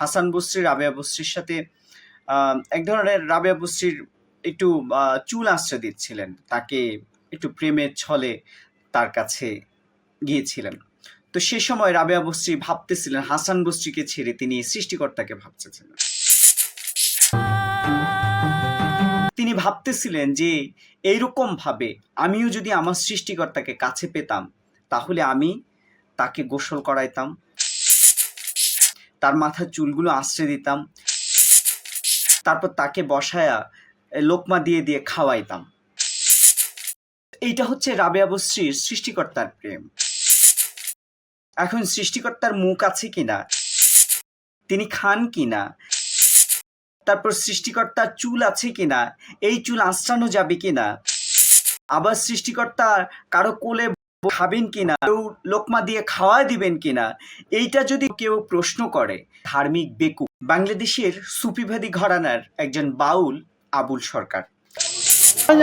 হাসান বস্রির, রাবেয়া বস্রির সাথে এক ধরনের রাবেয়া বস্রির একটু চুল আশ্রয় দিচ্ছিলেন। তাকে একটু প্রেমের ছলে তার কাছে গিয়েছিলেন। তো সে সময় রাবেয়া বস্রি ভাবতেছিলেন, হাসান বস্রিকে ছেড়ে তিনি সৃষ্টিকর্তাকে ভাবতেছিলেন। তিনি ভাবতেছিলেন যে এইরকম ভাবে আমিও যদি আমার সৃষ্টিকর্তাকে কাছে পেতাম, তাহলে আমি তাকে গোসল করাইতাম তার মাথার চুলগুলো আশ্রয় দিতাম। তারপর তাকে বসায়া লোকমা দিয়ে দিয়ে খাওয়াইতাম। এইটা হচ্ছে রাবেয়া বস্রির সৃষ্টিকর্তার প্রেম। এখন সৃষ্টিকর্তার মুখ আছে কিনা? তিনি খান কিনা? তারপর সৃষ্টিকর্তার চুল আছে কিনা? এই চুল আঁচড়ানো যাবে কিনা? আবার সৃষ্টিকর্তা কারও কোলে খাবেন কিনা কেউ লোকমা দিয়ে খাওয়া দিবেন কিনা এইটা যদি কেউ প্রশ্ন করে ধার্মিক বেকু বাংলাদেশের সুফিবাদী ঘরানার একজন বাউল আবুল সরকার।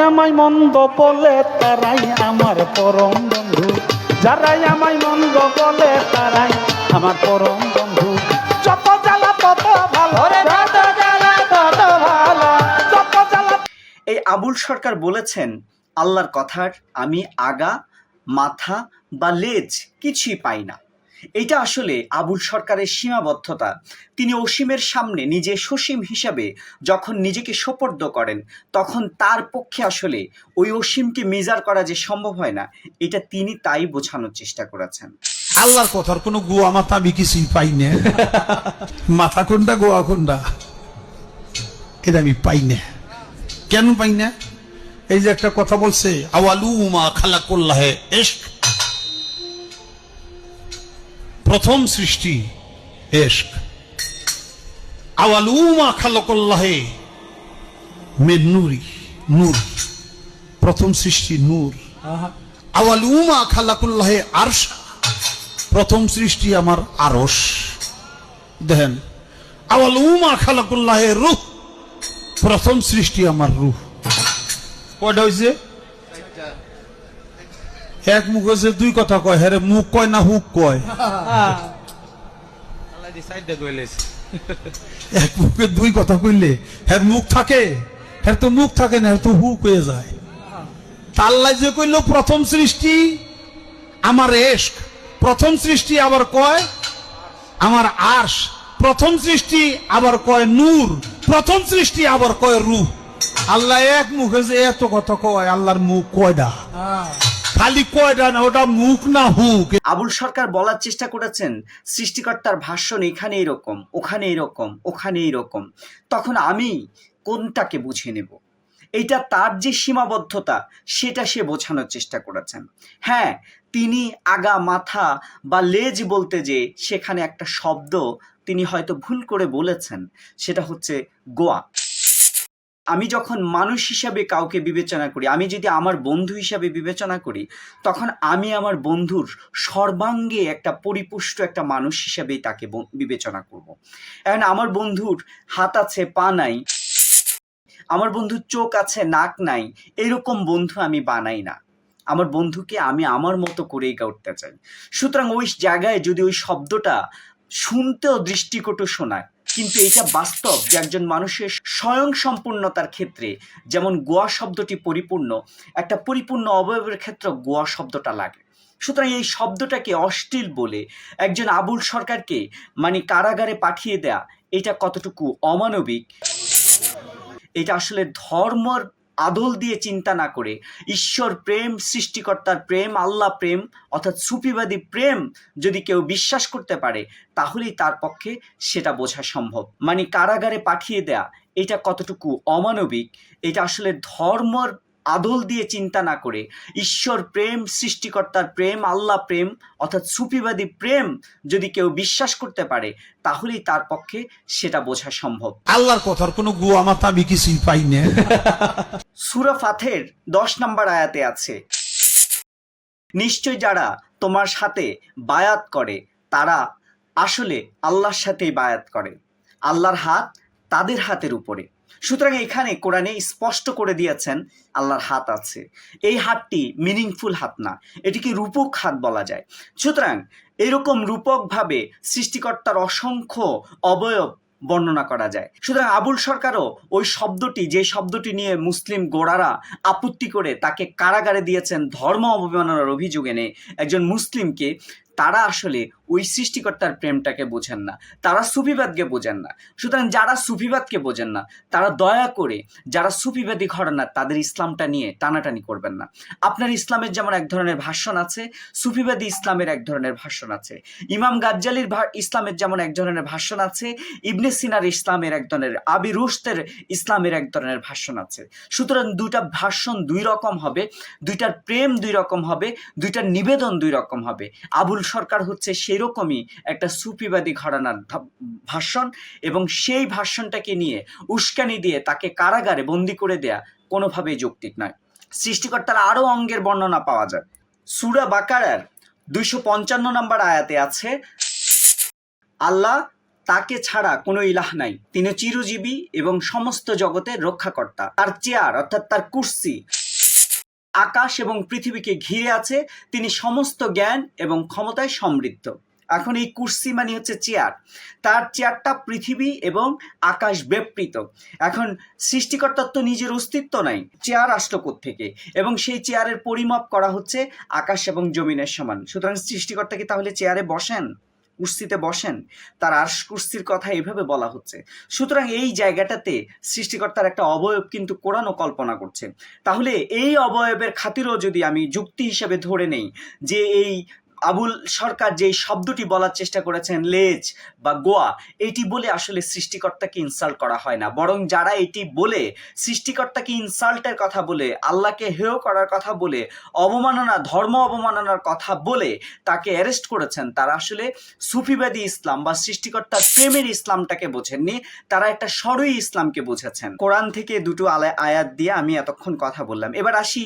আমায় মন্দ বলে তারাই আমার পরম বন্ধু। যারাই আমায় মন্দ বলে তারাই আমার পরম বন্ধু। যত জ্বালা তত ভালো। রে যত জ্বালা তত ভালো। যত জ্বালা। এই আবুল সরকার বলেছেন আল্লাহর কথার আমি আগা মাথা বা লেজ কিছুই পাই না। এটা আসলে আবুল সরকারের সীমাবদ্ধতা। তিনি অসীমের সামনে নিজে সসীম হিসাবে যখন নিজেকে সোপর্দ করেন, তখন তার পক্ষে আসলে ওই অসীমকে মেজার করা যে সম্ভব হয় না, এটা তিনি তাই বোঝানোর চেষ্টা করেছেন। আল্লাহর কথার কোনো গোয়া মাথা আমি কিছুই পাই না। মাথা কোনটা, গোয়া কোনটা? এটা আমি পাই না। কেন পাই না? এই যে একটা কথা বলছে আওয়ালু মা খালা করলাহে এশক। প্রথম সৃষ্টি এশক। আওয়ালু মা খালা করলাহে মে নুরি নূর। প্রথম সৃষ্টি নূর। আওয়ালু মা খালাকুল্লাহে আরশা। প্রথম সৃষ্টি আমার আরস দেখেন আওয়াল উমা খালাকুল্লাহে রুহ। প্রথম সৃষ্টি আমার রুহ। কয়টা হয়েছে এক মুখ হয়েছে দুই কথা কয়। হ্যাঁ মুখ কয় না হুক কয়? এক মুখে দুই কথা কইলে হ্যাঁ মুখ থাকে? হ্যাঁ তো মুখ থাকে না তো হুক হয়ে যায়। যে কইল প্রথম সৃষ্টি আমার এশক। প্রথম সৃষ্টি আবার কয় আমার আশ প্রথম সৃষ্টি আবার কয় নূর। প্রথম সৃষ্টি আবার কয় রূহ। আল্লাহ এক মুখে যে এত কথা কয়, আল্লাহর মুখ কয়ডা? খালি কয়ডা না, ওটা মুখ না হুক? আবুল সরকার বলার চেষ্টা করেছেন, সৃষ্টিকর্তার ভাষণ এখানে এরকম ওখানে এরকম ওখানে এরকম। তখন আমি কোনটাকে বুঝে নেব? এইটা তার যে সীমাবদ্ধতা, সেটা সে বোঝানোর চেষ্টা করেছেন। হ্যাঁ তিনি আগা মাথা বা লেজ বলতে যে সেখানে একটা শব্দ তিনি হয়তো ভুল করে বলেছেন, সেটা হচ্ছে গোয়া। আমি যখন মানুষ হিসাবে কাউকে বিবেচনা করি, আমি যদি আমার বন্ধু হিসাবে বিবেচনা করি, তখন আমি আমার বন্ধুর সর্বাঙ্গে একটা পরিপুষ্ট একটা মানুষ হিসাবেই তাকে বিবেচনা করব। এখন আমার বন্ধুর হাত আছে, পা নাই, আমার বন্ধুর চোখ আছে, নাক নাই, এরকম বন্ধু আমি বানাই না আমার বন্ধুকে আমি আমার মতো করেই গড়তে চাই সুতরাং ওই জায়গায় যদি ওই শব্দটা শুনতেও দৃষ্টিকটু শোনায় কিন্তু এটা বাস্তব যে একজন মানুষের স্বয়ং সম্পূর্ণতার ক্ষেত্রে যেমন গোয়া শব্দটি পরিপূর্ণ, একটা পরিপূর্ণ অবয়বের ক্ষেত্রে গোয়া শব্দটা লাগে। সুতরাং এই শব্দটাকে অশ্লীল বলে একজন আবুল সরকারকে মানে কারাগারে পাঠিয়ে দেয়া, এটা কতটুকু অমানবিক? এটা আসলে ধর্মর আদল দিয়ে চিন্তা না করে ঈশ্বর প্রেম, সৃষ্টিকর্তার প্রেম, আল্লাহ প্রেম, অর্থাৎ সুফিবাদী প্রেম যদি কেউ বিশ্বাস করতে পারে, তাহলেই তার পক্ষে সেটা বোঝা সম্ভব। মানে কারাগারে পাঠিয়ে দেয়া, এটা কতটুকু অমানবিক? এটা আসলে ধর্মর আদল দিয়ে চিন্তা না করে। ঈশ্বর প্রেম সৃষ্টিকর্তার প্রেম আল্লাহ প্রেম অর্থাৎ সুফিবাদী প্রেম যদি কেউ বিশ্বাস করতে পারে তাহলেই তার পক্ষে সেটা বোঝা সম্ভব। আল্লাহর কথার কোনো গোয়া মাথা আমি কিছুই পাই না। সুরা ফাথের দশ নম্বর আয়াতে আছে নিশ্চয় যারা তোমার সাথে বায়াত করে তারা আসলে আল্লাহর সাথেই বায়াত করে। আল্লাহর হাত তাদের হাতের উপরে। সুতরাং এখানে কোরআনে স্পষ্ট করে দিয়েছেন, আল্লাহর হাত আছে। এই হাতটি মিনিংফুল হাত না, এটিকে রূপক হাত বলা যায়। সুতরাং এরকম রূপকভাবে সৃষ্টিকর্তার অসংখ্য অবয়ব বর্ণনা করা যায়। সুতরাং আবুল সরকারও ওই শব্দটি, যে শব্দটি নিয়ে মুসলিম গোড়ারা আপত্তি করে তাকে কারাগারে দিয়েছেন ধর্ম অবমাননার অভিযোগ এনে একজন মুসলিমকে, তারা আসলে ওই সৃষ্টিকর্তার প্রেমটাকে বোঝেন না, তারা সুফিবাদকে বোঝেন না। সুতরাং যারা সুফিবাদকে বোঝেন না, তারা দয়া করে যারা সুফিবাদী ঘটনা তাদের ইসলামটা নিয়ে টানাটানি করবেন না। আপনার ইসলামের যেমন এক ধরনের ভাষণ আছে, সুফিবাদী ইসলামের এক ধরনের ভাষণ আছে। ইমাম গাজ্জালির ইসলামের যেমন এক ধরনের ভাষণ আছে, ইবনে সিনার ইসলামের এক ধরনের, আবি রুশতের ইসলামের এক ধরনের ভাষণ আছে। সুতরাং দুইটা ভাষণ দুই রকম হবে, দুইটার প্রেম দুই রকম হবে, দুইটার নিবেদন দুই রকম হবে। আবুল সরকার হচ্ছে সেই রকমই একটা সুফিবাদী ঘরানার ভাষণ এবং সেই ভাষণটাকে নিয়ে উস্কানি দিয়ে তাকে কারাগারে বন্দি করে দেয়া কোনোভাবেই যৌক্তিক নয়। সৃষ্টিকর্তার আরও অঙ্গের বর্ণনা পাওয়া যায়। সুরা বাকারার দুইশো পঞ্চান্ন নম্বর আয়াতে আছে, আল্লাহ তাকে ছাড়া কোনো ইলাহ নাই। তিনি চিরজীবী এবং সমস্ত জগতের রক্ষাকর্তা। তার চেয়ার অর্থাৎ তার কুর্সি আকাশ এবং পৃথিবীকে ঘিরে আছে। তিনি সমস্ত জ্ঞান এবং ক্ষমতায় সমৃদ্ধ। এখন এই কুর্সি মানে হচ্ছে চেয়ার। তার চেয়ারটা পৃথিবী এবং আকাশ ব্যাপৃত এখন সৃষ্টিকর্তার তো নিজের অস্তিত্ব নাই, চেয়ার আসলো থেকে এবং সেই চেয়ারের পরিমাপ করা হচ্ছে আকাশ এবং জমিনের সমান। সুতরাং সৃষ্টিকর্তা কি তাহলে চেয়ারে বসেন? কুর্সিতে বসেন? তার আর্শ কুর্সির কথা এভাবে বলা হচ্ছে। সুতরাং এই জায়গাটাতে সৃষ্টিকর্তার একটা অবয়ব কিন্তু কোরআনও কল্পনা করছে। তাহলে এই অবয়বের খাতিরও যদি আমি যুক্তি হিসেবে ধরে নেই যে এই আবুল সরকার যে শব্দটি বলার চেষ্টা করেছেন লেজ বা গোয়া, এটি বলে আসলে সৃষ্টিকর্তাকে ইনসাল্ট করা হয় না। বরং যারা এটি বলে, সৃষ্টিকর্তাকে ইনসাল্টের কথা বলে, আল্লাহকে হেয় করার কথা বলে অবমাননা ধর্ম অবমাননার কথা বলে তাকে অ্যারেস্ট করেছেন, তারা আসলে সুফিবাদী ইসলাম বা সৃষ্টিকর্তার প্রেমের ইসলামটাকে বোঝেননি, তারা একটা সরই ইসলামকে বুঝেছেন। কোরআন থেকে দুটো আয়াত দিয়ে আমি এতক্ষণ কথা বললাম। এবার আসি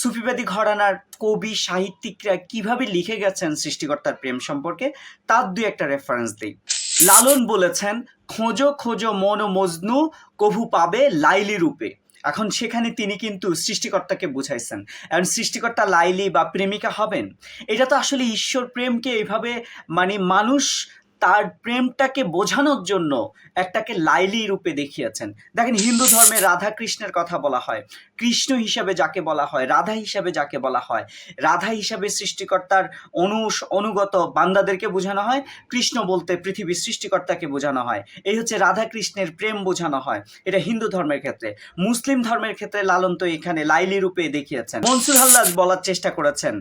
সুফিবাদী ঘরানার কবি, সাহিত্যিকরা কীভাবে লিখে গেছেন সৃষ্টিকর্তার প্রেম সম্পর্কে, তার দুই একটা রেফারেন্স দিই। লালন বলেছেন, খোঁজো খোঁজো মন মজনু, কভু পাবে লাইলি রূপে। এখন সেখানে তিনি কিন্তু সৃষ্টিকর্তাকে বুঝাইছেন। এবং সৃষ্টিকর্তা লাইলি বা প্রেমিকা হবেন? এটা তো আসলে ঈশ্বর প্রেমকে এইভাবে মানে মানুষ তার প্রেমটাকে বোঝানোর জন্য একটাকে লাইলি রূপে দেখিয়েছেন। দেখেন, হিন্দু ধর্মে রাধা কৃষ্ণের কথা বলা হয়। কৃষ্ণ হিসাবে যাকে বলা হয়, রাধা হিসাবে যাকে বলা হয়, রাধা হিসাবে সৃষ্টিকর্তার অনু অনুগত বান্দাদেরকে বোঝানো হয়, কৃষ্ণ বলতে পৃথিবীর সৃষ্টিকর্তাকে বোঝানো হয়। এই হচ্ছে রাধা কৃষ্ণের প্রেম বোঝানো হয়। এটা হিন্দু ধর্মের ক্ষেত্রে। মুসলিম ধর্মের ক্ষেত্রে লালন তো এখানে লাইলি রূপে দেখিয়েছেন। মনসুর হাল্লাজ বলার চেষ্টা করেছেন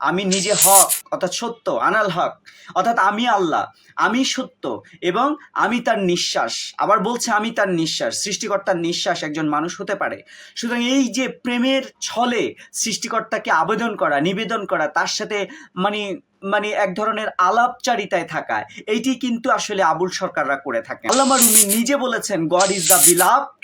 আমি নিজে হক, অর্থাৎ সত্য, আনাল হক, অর্থাৎ আমি আল্লাহ, আমি সত্য এবং আমি তার নিঃশ্বাস। আবার বলছে আমি তার নিঃশ্বাস, সৃষ্টিকর্তার নিঃশ্বাস একজন মানুষ হতে পারে। সুতরাং এই যে প্রেমের ছলে সৃষ্টিকর্তাকে আবেদন করা, নিবেদন করা, তার সাথে মানে মানে এক ধরনের আলাপচারিতায় থাকা, এইটি কিন্তু আসলে আবুল সরকাররা করে থাকে আল্লামা রুমি নিজে বলেছেন god is the beloved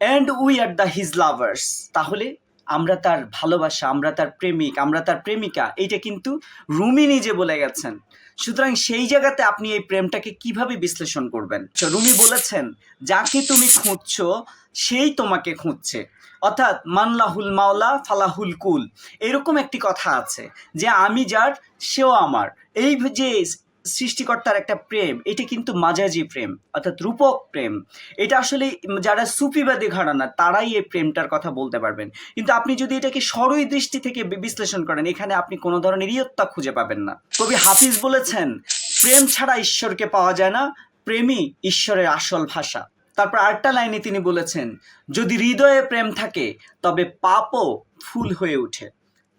and we are the his lovers তাহলে আমরা তার ভালোবাসা, আমরা তার প্রেমিক, আমরা তার প্রেমিকা, এইটা কিন্তু রুমি নিজে বলে গেছেন। সুতরাং সেই জায়গাতে আপনি এই প্রেমটাকে কীভাবে বিশ্লেষণ করবেন? রুমি বলেছেন, যাকে তুমি খুঁজছো, সেই তোমাকে খুঁজছে। অর্থাৎ, মানলাহুল মাওলা ফালাহুল কুল। এরকম একটি কথা আছে যে, আমি যার, সেও আমার। এই যে সৃষ্টিকর্তার একটা প্রেম, এটা কিন্তু মাজাজি প্রেম, অর্থাৎ রূপক প্রেম। এটা আসলে যারা সুফিবাদী ঘরানা, তারাই এই প্রেমটার কথা বলতে পারবেন। কিন্তু আপনি যদি এটাকে সরই দৃষ্টি থেকে বিশ্লেষণ করেন, এখানে আপনি কোনো ধরনের ইয়ত্তা খুঁজে পাবেন না। কবি হাফিজ বলেছেন, প্রেম ছাড়া ঈশ্বরকে পাওয়া যায় না, প্রেমই ঈশ্বরের আসল ভাষা। তারপর আরেকটা লাইনে তিনি বলেছেন, যদি হৃদয়ে প্রেম থাকে, তবে পাপও ফুল হয়ে ওঠে।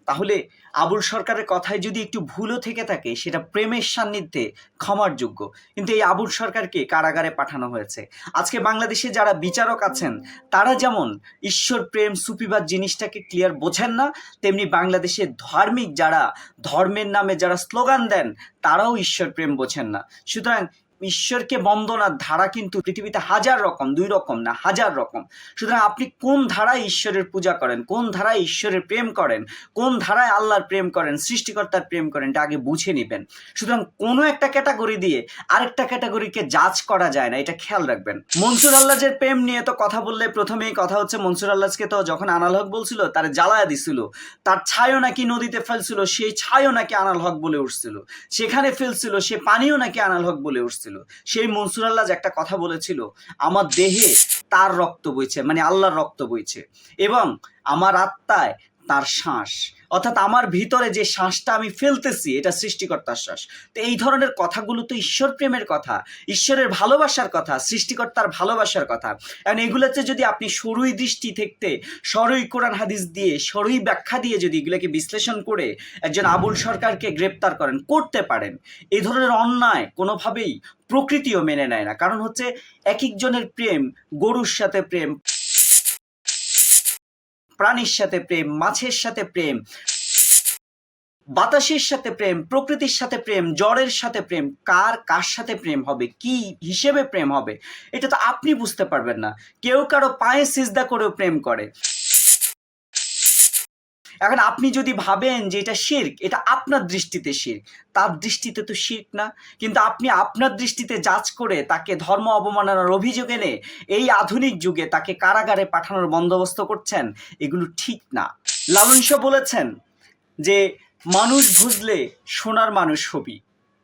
তাহলে আবুল সরকারের কথায় যদি একটু ভুলও থেকে থাকে, সেটা প্রেমের সান্নিধ্যে ক্ষমার যোগ্য। কিন্তু এই আবুল সরকারকে কারাগারে পাঠানো হয়েছে। আজকে বাংলাদেশে যারা বিচারক আছেন, তারা যেমন ঈশ্বর, প্রেম সুপিবাদ জিনিসটাকে ক্লিয়ার বোঝেন না, তেমনি বাংলাদেশে ধার্মিক যারা, ধর্মের নামে যারা স্লোগান দেন, তারাও ঈশ্বর, প্রেম বোঝেন না। সুতরাং ঈশ্বরকে বন্দনার ধারা কিন্তু পৃথিবীতে হাজার রকম, দুই রকম না, হাজার রকম। সুতরাং আপনি কোন ধারায় ঈশ্বরের পূজা করেন? কোন ধারায় ঈশ্বরের প্রেম করেন? কোন ধারায় আল্লাহর প্রেম করেন? সৃষ্টিকর্তার প্রেম করেন? এটা আগে বুঝে নেবেন। সুতরাং কোনো একটা ক্যাটাগরি দিয়ে আরেকটা ক্যাটাগরিকে জাজ করা যায় না, এটা খেয়াল রাখবেন। মনসুর আল্লাহের প্রেম নিয়ে তো কথা বললে প্রথমেই কথা হচ্ছে মনসুর আল্লাহকে তো যখন আনাল হক বলছিল, তার জ্বালায়া দিছিল। তার ছায়ও নাকি নদীতে ফেলছিল, সেই ছায়ও নাকি আনাল হক বলে উঠছিল। সেখানে ফেলছিল, সে পানিও নাকি আনাল হক বলে উঠছিল। সেই মনসুর আল্লাহ যে একটা কথা বলেছিল, আমার দেহে তার রক্ত বইছে মানে আল্লাহর রক্ত বইছে। এবং আমার আত্মায় তার শ্বাস। অর্থাৎ আমার ভিতরে যে শ্বাসটা আমি ফেলতেছি, এটা সৃষ্টিকর্তার শ্বাস। তো এই ধরনের কথাগুলো তো ঈশ্বর প্রেমের কথা, ঈশ্বরের ভালোবাসার কথা, সৃষ্টিকর্তার ভালোবাসার কথা। এখন এগুলোতে যদি আপনি সরুই দৃষ্টি থেকে সরই কোরআন হাদিস দিয়ে, সরই ব্যাখ্যা দিয়ে যদি এগুলোকে বিশ্লেষণ করে একজন আবুল সরকারকে গ্রেপ্তার করেন, করতে পারেন। এই ধরনের অন্যায় কোনোভাবেই প্রকৃতিও মেনে নেয় না। কারণ হচ্ছে এক একজনের প্রেম, গরুর সাথে প্রেম। প্রাণীর সাথে প্রেম, মাছের সাথে প্রেম, বাতাসের সাথে প্রেম, প্রকৃতির সাথে প্রেম, জ্বরের সাথে প্রেম, কার কার সাথে প্রেম হবে, কি হিসেবে প্রেম হবে, এটা তো আপনি বুঝতে পারবেন না। কেউ কারও পায়ে সিজদা করেও প্রেম করে। এখন আপনি যদি ভাবেন যে এটা শির্ক, এটা আপনার দৃষ্টিতে শির্ক, তার দৃষ্টিতে তো শির্ক না। কিন্তু আপনি আপনার দৃষ্টিতে জাজ করে তাকে ধর্ম অবমাননার অভিযোগ এনে এই আধুনিক যুগে তাকে কারাগারে পাঠানোর বন্দোবস্ত করছেন, এগুলো ঠিক না। লালন শাহ বলেছেন যে, মানুষ বুঝলে সোনার মানুষ হবি।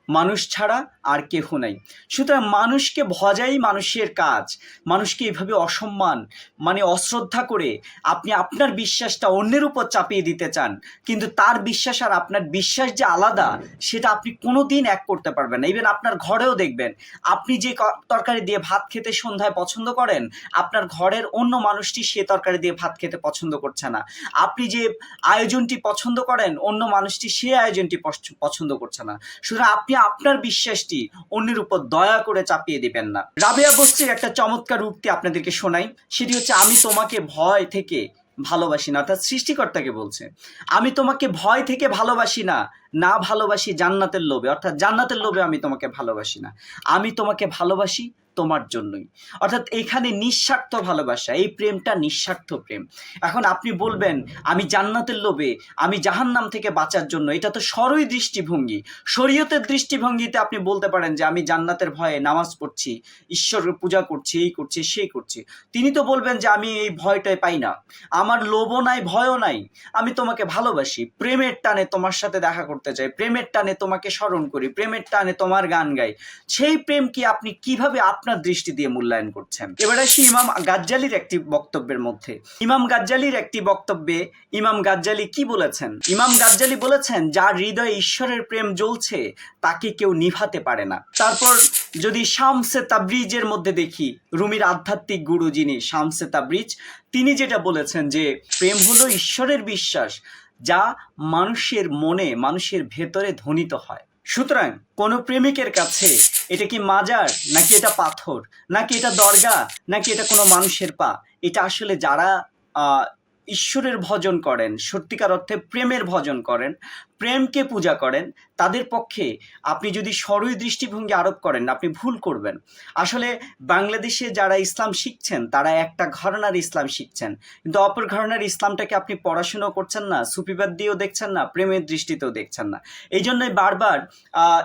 মানুষ ছাড়া আর কেহ নাই। সুতরাং মানুষকে ভজাই মানুষের কাজ, মানুষকে এভাবে অসম্মান মানে অশ্রদ্ধা করে আপনি আপনার বিশ্বাসটা অন্যের উপর চাপিয়ে দিতে চান, কিন্তু তার বিশ্বাস আর আপনার বিশ্বাস যে আলাদা, সেটা আপনি কোনো দিন এক করতে পারবেন না। ইভেন আপনার ঘরেও দেখবেন, আপনি যে তরকারি দিয়ে ভাত খেতে সন্ধ্যায় পছন্দ করেন, আপনার ঘরের অন্য মানুষটি সে তরকারি দিয়ে ভাত খেতে পছন্দ করছে না। আপনি যে আয়োজনটি পছন্দ করেন, অন্য মানুষটি সে আয়োজনটি পছ- পছন্দ করছে না। সুতরাং আপনি আপনার বিশ্বাসটি অন্যের উপর দয়া করে চাপিয়ে দিবেন না। রাবেয়া গোষ্ঠীর একটা চমৎকার উক্তি আপনাদেরকে শোনাই। সেটি হচ্ছে, আমি তোমাকে ভয় থেকে ভালোবাসি না। অর্থাৎ সৃষ্টিকর্তাকে বলছে, আমি তোমাকে ভয় থেকে ভালোবাসি না। না ভালোবাসি জান্নাতের লোভে। অর্থাৎ জান্নাতের লোভে আমি তোমাকে ভালোবাসি না। আমি তোমাকে ভালোবাসি তোমার জন্যই। অর্থাৎ এখানে নিঃস্বার্থ ভালোবাসা, এই প্রেমটা নিঃস্বার্থ প্রেম। এখন আপনি বলবেন, আমি জান্নাতের লোভে, আমি জাহান্নাম থেকে বাঁচার জন্য, এটা তো সরই দৃষ্টিভঙ্গি। শরীয়তের দৃষ্টিভঙ্গিতে আপনি বলতে পারেন যে, আমি জান্নাতের ভয়ে নামাজ পড়ছি ঈশ্বরের পূজা করছি, এই করছি, সেই করছি। তিনি তো বলবেন যে, আমি এই ভয়টাই পাই না। আমার লোভও নাই, ভয়ও নাই। আমি তোমাকে ভালোবাসি। প্রেমের টানে তোমার সাথে দেখা করতে চাই, প্রেমের টানে তোমাকে স্মরণ করি, প্রেমের টানে তোমার গান গাই। সেই প্রেম কি আপনি কীভাবে আপনার দৃষ্টি দিয়ে মূল্যায়ন করছেন? এবার আসি ইমাম গাজ্জালির একটি বক্তব্যের মধ্যে। ইমাম গাজ্জালির একটি বক্তব্যে ইমাম গাজ্জালি কি বলেছেন? ইমাম গাজ্জালি বলেছেন, যার হৃদয়ে ঈশ্বরের প্রেম জ্বলছে, তাকে কেউ নিভাতে পারে না। তারপর যদি শামসে তাবরিজের মধ্যে দেখি, রুমির আধ্যাত্মিক গুরু যিনি, শামসে তাবরিজ, তিনি যেটা বলেছেন যে, প্রেম হলো ঈশ্বরের বিশ্বাস যা মানুষের মনে, মানুষের ভেতরে ধ্বনিত হয়। সুতরাং কোনো প্রেমিকের কাছে এটা কি মাজার, নাকি এটা পাথর, নাকি এটা দরগা, নাকি এটা কোনো মানুষের পা? এটা আসলে যারা ঈশ্বরের ভজন করেন, সত্যিকার অর্থে প্রেমের ভজন করেন প্রেমকে পূজা করেন তাদের পক্ষে আপনি যদি সরই দৃষ্টিভঙ্গি আরোপ করেন আপনি ভুল করবেন। আসলে বাংলাদেশে যারা ইসলাম শিখছেন তারা একটা ঘরানার ইসলাম শিখছেন। কিন্তু অপর ঘরানার ইসলামটাকে আপনি পড়াশুনো করছেন না সুফিবাদ দিয়েও দেখছেন না প্রেমের দৃষ্টিতেও দেখছেন না। এই জন্যই বারবার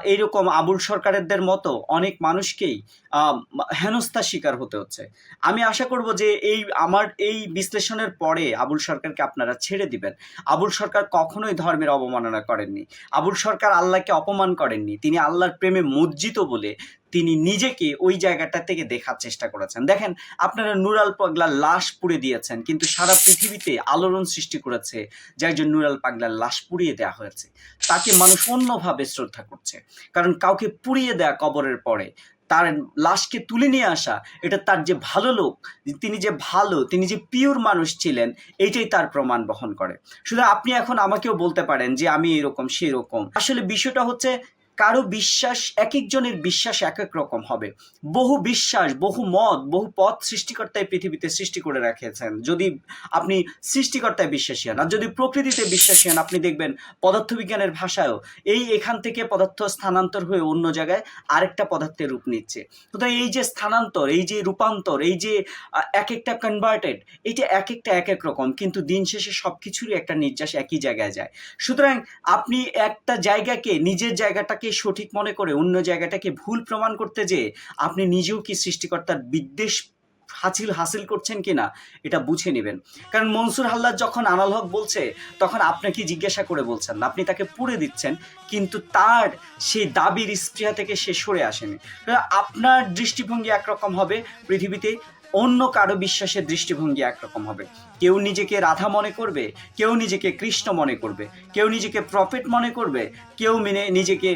এইরকম আবুল সরকারেরদের মতো অনেক মানুষকেই আহ, হেনস্থার শিকার হতে হচ্ছে। আমি আশা করব যে এই আমার এই বিশ্লেষণের পরে আবুল সরকারকে আপনারা ছেড়ে দিবেন। আবুল সরকার কখনোই ধর্মের অবমাননা করেননি। আবুল সরকার আল্লাহকে অপমান করেননি। তিনি আল্লাহর প্রেমে মজ্জিত বলে তিনি নিজেকে ওই জায়গাটা থেকে দেখার চেষ্টা করেছেন। দেখেন, আপনারা নুরাল পাগলার লাশ পুড়ে দিয়েছেন, কিন্তু সারা পৃথিবীতে আলোড়ন সৃষ্টি করেছে যে একজন নুরাল পাগলার লাশ পুড়িয়ে দেওয়া হয়েছে। তাকে মানুষ অন্যভাবে শ্রদ্ধা করছে। কারণ কাউকে পুড়িয়ে দেয়া কবরের পরে তার লাশকে তুলে নিয়ে আসা, এটা তার যে ভালো লোক, তিনি যে ভালো, তিনি যে পিওর মানুষ ছিলেন, এইটাই তার প্রমাণ বহন করে। শুধু আপনি এখন আমাকেও বলতে পারেন যে আমি এরকম, সেরকম। আসলে বিষয়টা হচ্ছে কারও বিশ্বাস এক একজনের বিশ্বাস এক এক রকম হবে। বহু বিশ্বাস, বহু মত, বহু পথ সৃষ্টিকর্তায় পৃথিবীতে সৃষ্টি করে রেখেছেন। যদি আপনি সৃষ্টিকর্তায় বিশ্বাসী হন, আর যদি প্রকৃতিতে বিশ্বাসী হন, আপনি দেখবেন পদার্থবিজ্ঞানের ভাষায়ও এই এখান থেকে পদার্থ স্থানান্তর হয়ে অন্য জায়গায় আরেকটা পদার্থের রূপ নিচ্ছে। সুতরাং এই যে স্থানান্তর, এই যে রূপান্তর, এই যে এক একটা কনভার্টেড এটা এক একটা এক এক রকম, কিন্তু দিন শেষে সব কিছুরই একটা নির্যাস একই জায়গায় যায়। সুতরাং আপনি একটা জায়গাকে, নিজের জায়গাটাকে সঠিক মনে করে অন্য জায়গাটাকে ভুল প্রমাণ করতে যেয়ে আপনি নিজেও কি সৃষ্টিকর্তার বিদ্বেষ হাসিল হাসিল করছেন কিনা, এটা বুঝে নেবেন। কারণ মনসুর হাল্লাদ যখন আনাল হক বলছে, তখন আপনাকে জিজ্ঞাসা করে বলছেন? আপনি তাকে পুড়ে দিচ্ছেন, কিন্তু তার সেই দাবির স্পৃহা থেকে সে সরে আসেনি। আপনার দৃষ্টিভঙ্গি একরকম হবে, পৃথিবীতে অন্য কারও বিশ্বাসের দৃষ্টিভঙ্গি একরকম হবে। কেউ নিজেকে রাধা মনে করবে, কেউ নিজেকে কৃষ্ণ মনে করবে, কেউ নিজেকে প্রফেট মনে করবে, কেউ মেনে নিজেকে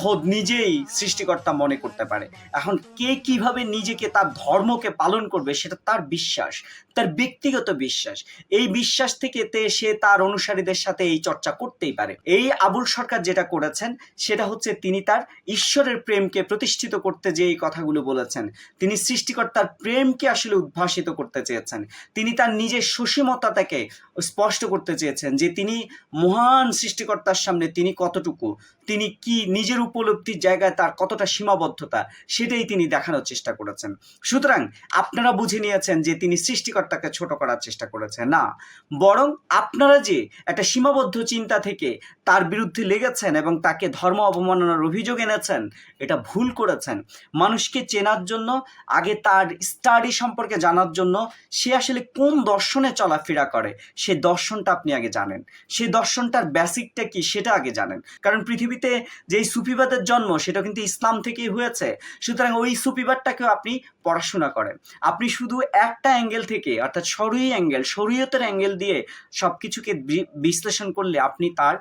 খোদ নিজেই সৃষ্টিকর্তা মনে করতে পারে। এখন কে কীভাবে নিজেকে তার ধর্মকে পালন করবে সেটা তার বিশ্বাস, তার ব্যক্তিগত বিশ্বাস। এই বিশ্বাস থেকে তে সে তার অনুসারীদের সাথে এই চর্চা করতেই পারে। এই আবুল সরকার যেটা করেছেন, সেটা হচ্ছে তিনি তার ঈশ্বরের প্রেমকে প্রতিষ্ঠিত করতে যে এই কথাগুলো বলেছেন, তিনি সৃষ্টিকর্তার প্রেমকে আসলে উদ্ভাসিত করতে চেয়েছেন। তিনি তার নিজের সসীমতাটাকে স্পষ্ট করতে চেয়েছেন যে তিনি মহান সৃষ্টিকর্তার সামনে তিনি কতটুকু, তিনি কি নিজের উপলব্ধির জায়গায় তার কতটা সীমাবদ্ধতা, সেটাই তিনি দেখানোর চেষ্টা করেছেন। সুতরাং আপনারা বুঝে নিয়েছেন যে তিনি সৃষ্টিকর্তাকে ছোট করার চেষ্টা করেছেন। না, বরং আপনারা যে একটা সীমাবদ্ধ চিন্তা থেকে তার বিরুদ্ধে লেগেছেন এবং তাকে ধর্ম অবমাননার অভিযোগ এনেছেন, এটা ভুল করেছেন। মানুষকে চেনার জন্য, আগে তার স্টাডি সম্পর্কে জানার জন্য সে আসলে কোন দর্শনে চলাফেরা করে, সে দর্শনটা আপনি আগে জানেন। সেই দর্শনটার বেসিকটা কি সেটা আগে জানেন। কারণ পৃথিবীতে যেই সুফিবাদের জন্ম সেটা কিন্তু ইসলাম থেকেই হয়েছে। সুতরাং ওই সুফিবাদটাকেও আপনি পড়াশোনা করেন। আপনি শুধু একটা অ্যাঙ্গেল থেকে, অর্থাৎ সরুই অ্যাঙ্গেল শরীয়তের অ্যাঙ্গেল দিয়ে সব কিছুকে বিশ্লেষণ করলে আপনি তার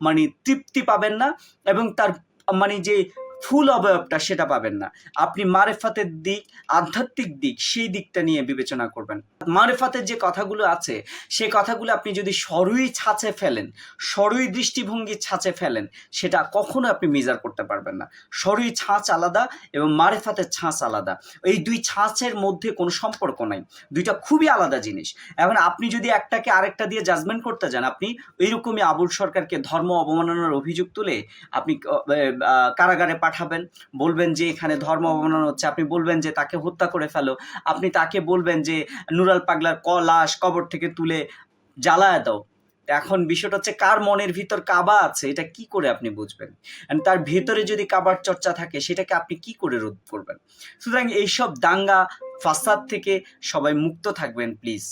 মানে তৃপ্তি পাবেন না এবং তার মানে যে ফুল অবয়বটা সেটা পাবেন না। আপনি মারেফাতের দিক, আধ্যাত্মিক দিক সেই দিকটা নিয়ে বিবেচনা করবেন। মারেফাতের যে কথাগুলো আছে সেই কথাগুলো আপনি যদি সরুই ছাঁচে ফেলেন, সরুই দৃষ্টিভঙ্গি ছাঁচে ফেলেন, সেটা কখনো আপনি মেজার করতে পারবেন না। সরুই ছাঁচ আলাদা এবং মারেফাতের ছাঁচ আলাদা। এই দুই ছাঁচের মধ্যে কোনো সম্পর্ক নাই। দুইটা খুবই আলাদা জিনিস। এখন আপনি যদি একটাকে আরেকটা দিয়ে জাজমেন্ট করতে যান, আপনি এইরকমই আবুল সরকারকে ধর্ম অবমাননার অভিযোগ তুলে আপনি কারাগারে পাঠাবেন, বলবেন যে এখানে ধর্ম অবমাননা হচ্ছে, আপনি বলবেন যে তাকে হত্যা করে ফেলো, আপনি তাকে বলবেন যে নুরাল পাগলার ক, লাশ কবর থেকে তুলে জ্বালায় দাও। এখন বিষয়টা হচ্ছে কার মনের ভিতর কাবা আছে, এটা কি করে আপনি বুঝবেন? তার ভেতরে যদি কাবার চর্চা থাকে, সেটাকে আপনি কি করে রোধ করবেন? সুতরাং এইসব দাঙ্গা, ফাসাদ থেকে সবাই মুক্ত থাকবেন প্লিজ